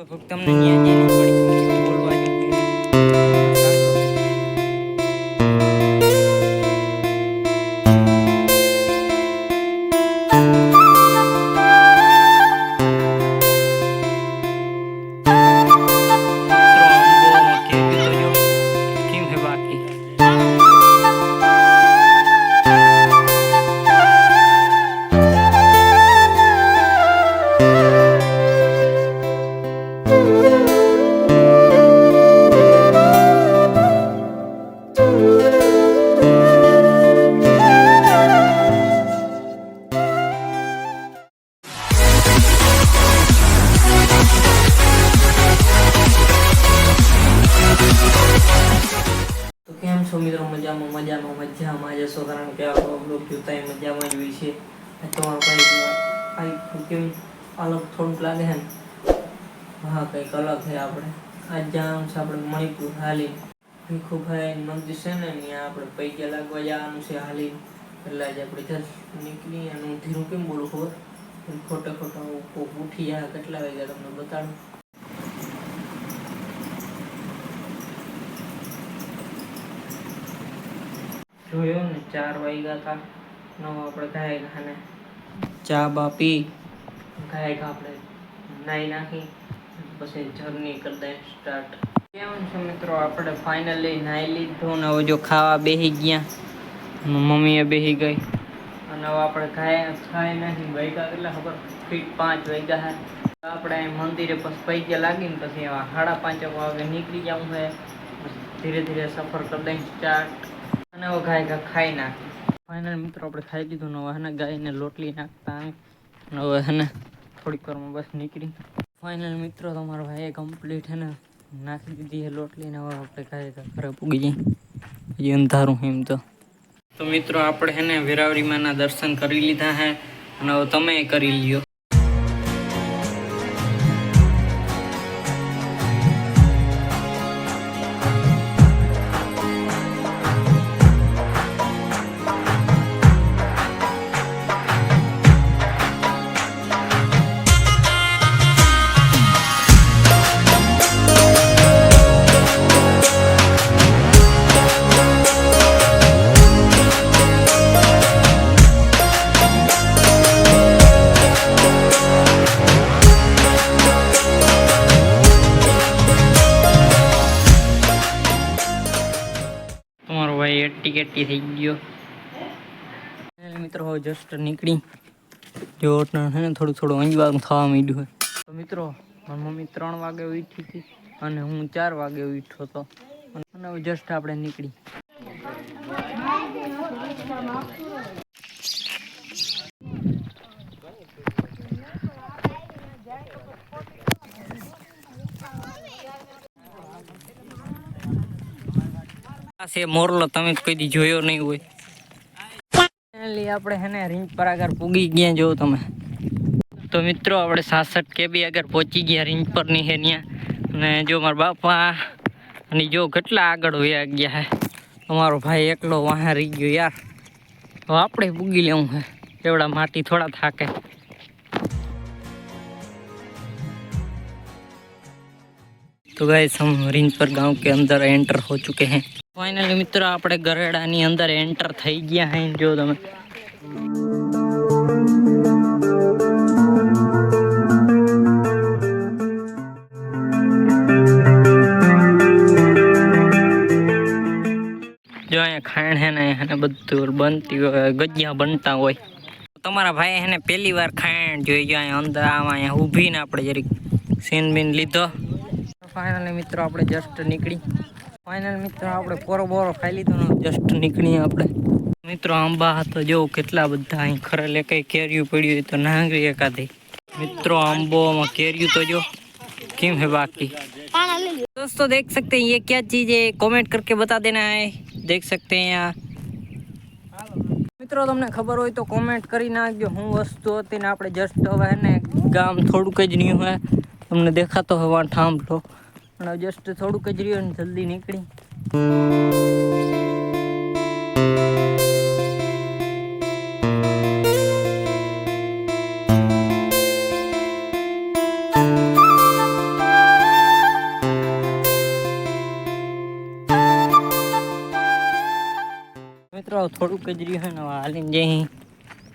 Produkten મિત્રો મજામાં મજામાં મજામાં જશો કારણ કે આપણો બ્લોગ જોતા એ મજામાં જ હોય છે. તમારું કંઈક કંઈક કેમ અલગ થોડુંક લાગે છે ને? હા, કંઈક અલગ છે આપણે. આજ જવાનું છે આપણે મણિપુર હાલી ભીખુભાઈ મંદિર છે ને ત્યાં આપણે પૈસા લાગવા જવાનું છે હાલી એટલે આજે આપણે જસ્ટ નીકળી અને ધીરું કેમ બોલું ખબર? ખોટે ખોટા ઉઠી જાય કેટલા વાગ્યા તમને બતાડું? જોયું ને ચાર વાગ્યા હતા. નવ આપણે ગાય ખાને ચા બા પી ગાય ઘા આપણે નાઈ નાખી પછી જર્ની કરી દઈએ સ્ટાર્ટ કેમ છે મિત્રો? આપણે ફાઇનલી નાઈ લીધું ને હવે જો ખાવા બેસી ગયા. મમ્મીએ બેસી ગઈ. અને હવે આપણે ગાય ખાઈ નાખી વાગ્યા કેટલા ખબર? ફીટ પાંચ વાગ્યા હે આપણે અહીં મંદિરે પછી પૈસા લાગીને પછી આવા સાડા પાંચ વાગે નીકળી જવું છે. ધીરે ધીરે સફર કરી દઈએ સ્ટાર્ટ અને હવે ગાય કા ખાઈ નાખી. ફાઇનલ મિત્રો, આપણે ખાઈ લીધું. ને હવે હે ગાયને લોટલી નાખતા હવે હે ને થોડીક વારમાં બસ નીકળી. ફાઇનલ મિત્રો, તમારો ભાઈએ કમ્પ્લીટ હે ને. નાખી દીધી છે લોટલી હવે આપણે તો ઘરે પૂગી જઈએ હજી અંધારું એમ તો. તો મિત્રો, આપણે હે ને વેરાવરીમાંના દર્શન કરી લીધા હે. અને હવે તમે કરી લ્યો. એટી કેટી થઈ ગયો. મિત્રો, હવે જસ્ટ નીકળી. જો ને થોડું થોડું અંજવાનું થવા માંડ્યું હોય તો મિત્રો મમ્મી ત્રણ વાગે ઉઠી હતી અને હું ચાર વાગે ઉઠ્યો હતો. અને જસ્ટ આપણે નીકળી. છે મોરલો તમે કોઈ દી જોયો નહીં હોય. ફાઇનલી આપણે હે ને પર આગળ પૂગી ગયા જો તમે. તો મિત્રો આપણે સાસઠ કે બી આગળ પહોંચી ગયા રીંચ પરની હે ત્યાં અને જો મારા બાપા અને જો કેટલા આગળ વયા ગયા હે. અમારો ભાઈ એકલો વાહ રહી ગયો યાર. હવે આપણે પૂગી લેવું હે. એવડા માટી થોડા થાકે. तो गाइस हम रिंचपर गांव के अंदर एंटर हो चुके हैं फाइनली मित्रों આપણે ગરેડાની અંદર એન્ટર થઈ ગયા હે જો તમે જો અહીંયા ખાણ હે ને એને બધું બનતી હોય ગજિયા બનતા હોય તમારા ભાઈ એને પહેલી વાર ખાણ જોઈ જો અહીંયા અંદર આમાં અહીંયા ઊભીને આપણે જરીક સીન બીન લીધો ફાઇનલી મિત્રો આપણે જસ્ટ નીકળી ફાઇનલ મિત્રો આપણે પોરો બોરો ખાઈ લીધો ને જસ્ટ નીકળી આપણે મિત્રો આંબા તો જો કેટલા બધા અહીં ખરેલે કઈ કેરીયું પડ્યું હોય તો નાંગરી એકાદી મિત્રો આંબોમાં કેરીયું તો જો કેમ है बाकी दोस्तों देख सकते हैं ये क्या चीज़ है कमेंट करके बता देना है देख सकते हैं यहाँ મિત્રો તમને ખબર હોય તો કોમેન્ટ કરી નાખજો હું વસ્તુ હતી ને આપણે જસ્ટ હવે ને ગામ થોડુંક જ નહીં હોય તમને દેખાતો હોય થાંભલો પણ જસ્ટ થોડું જ રહ્યું ને જલ્દી નીકળી. મિત્રો થોડું જ હોય ને હાલીને જઈ.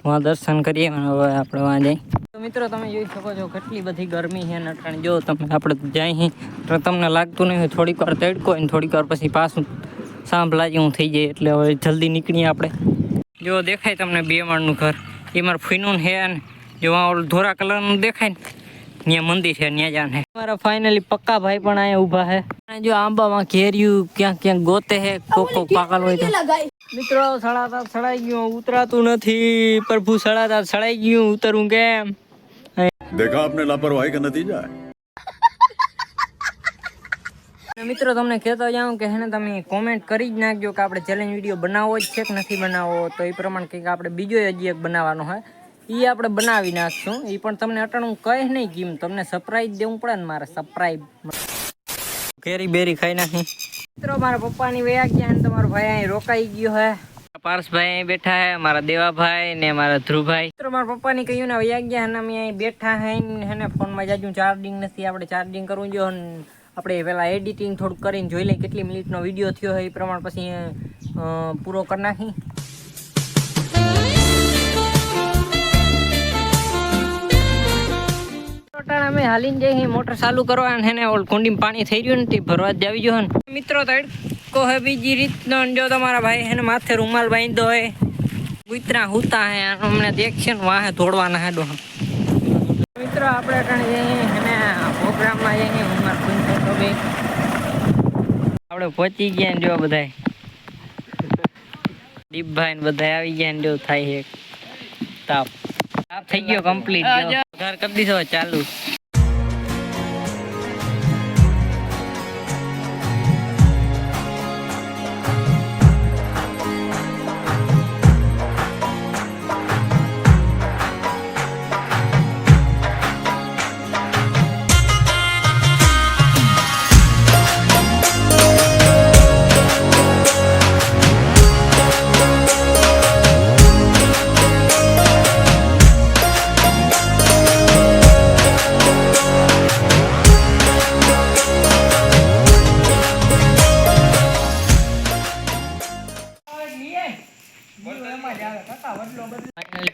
વાં દર્શન કરીએ અને હવે આપણે વાં જઈ. મિત્રો, તમે જોઈ શકો છો કેટલી બધી ગરમી છે ને અટાણે જો તમે, આપણે જાય તો તમને લાગતું નહીં થોડીક વાર તડકો અને થોડીક વાર પછી પાછું સાંભળાજી હું થઈ જાય એટલે હવે જલ્દી નીકળીએ આપણે. જો દેખાય તમને બે માળનું ઘર. એ મારું ફીનું છે ને જો ઓલું ધોરા કલરનું દેખાય ને, ત્યાં મંદિર છે, ત્યાં જાને. મારા ફાઇનલી પક્કા ભાઈ પણ અહીંયા ઊભા છે અને જો આંબામાં ઘેર્યું, ક્યાંક ક્યાંક ગોતે છે કોક પાકલ હોય તો. મિત્રો સળાતા સળાઈ ગયું, ઉતરાતું નથી, પ્રભુ સળાતા સળાઈ ગયું, ઉતરું કેમ? देखा आपने लापरवाही का नतीजा है અને મિત્રો તમને કહેતો જાઉં કે હેને તમે કોમેન્ટ કરી જ નાખજો કે આપણે ચેલેન્જ વિડીયો બનાવવો જ છે કે નથી બનાવવો તો એ પ્રમાણે કંઈક આપણે બીજો હજી એક બનાવવાનો હોય એ આપણે બનાવી નાખશું એ પણ તમને અટાણું કહીશ નહીં કેમ તમને સરપ્રાઈઝ દેવું પડે ને મારે સરપ્રાઈઝ કેરી બેરી ખાઈ નાખી મિત્રો મારા પપ્પાની વયા ગયા ને તમારો ભાઈ અહીં રોકાઈ ગયો હે પારસભાઈ બેઠા હે મારા દેવાભાઈ ને મારા ધ્રુવભાઈ. મિત્રો મારા પપ્પાની કહ્યું ને વયા ગયા અને અમે અહીં બેઠા હે ને હેને ફોનમાં જાજુ ચાર્જિંગ નથી આપણે ચાર્જિંગ કરવું જો આપણે પહેલાં એડિટિંગ થોડુંક કરીને જોઈ લઈએ કેટલી મિનિટનો વીડિયો થયો હોય એ પ્રમાણે પછી પૂરો કરી નાખી. અમે હાલીને જઈએ મોટર ચાલુ કરવા અને એને ઓલ કુંડીમાં પાણી થઈ રહ્યું ને તે ભરવા જ આવી ગયો મિત્રો મિત્રો તડકો હે બીજી રીતનો જો તમારા ભાઈ એને માથે રૂમાલ બાંધ્યો હે. કૂતરા હુતા હે અમને દેખશે ને વાહે દોડવાના હે ડોહા. મિત્રો આપણે કણ એને પ્રોગ્રામમાં જઈએ હું મારા કુંજ તો બે. આપણે પહોંચી ગયા ને જો બધાય. દીપભાઈ ને બધા આવી ગયા ને જો થાય છે તાપ. તાપ થઈ ગયો કમ્પ્લીટ ઘર કરી દીધો ચાલુ.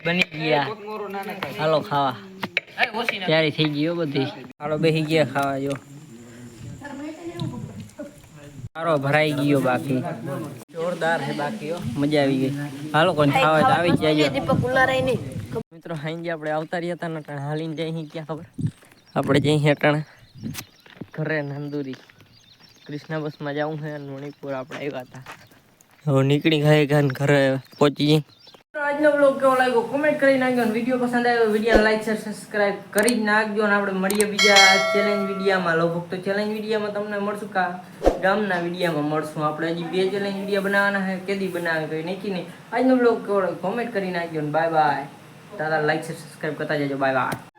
બની ગયા હાલો ખાવા. તૈયારી થઈ ગઈ બધી. હાલો બેસી ગયા ખાવા જો. સારો ભરાઈ ગયો બાકી. જોરદાર છે બાકી મજા આવી ગઈ. હાલો કોઈ ખાવા તો આવી જાય મિત્રો હાઈ આપણે આવતા રહ્યા હતા ને હાલીને જઈ ક્યાં ખબર? આપણે જઈ અટાણે ઘરે નંદુરી. કૃષ્ણ બસમાં જવું છે મણિપુર આપણે આવ્યા હતા. હવે નીકળી ગયા ગયા ઘરે પહોંચી જઈ આજનો બ્લોગ કેવો લાગ્યો? કોમેન્ટ કરી નાખજો અને વીડિયો પસંદ આવ્યો વીડિયો લાઈક શેર સબસ્ક્રાઇબ કરી જ નાખજો અને આપણે મળીએ બીજા ચેલેન્જ વિડીયામાં લગભગ તો ચેલેન્જ વિડીયામાં તમને મળશું કા ગામના વિડીયામાં મળશું. આપણે હજી બે ચેલેન્જ વિડીયા બનાવવાના છે, કેદી બનાવે કઈ એ ને નહીં. આજનો બ્લોગ કેવો કોમેન્ટ કરી નાખજો ને બાય બાય દાદા લાઈક શેર સબસ્ક્રાઇબ કરતા જજો. Bye bye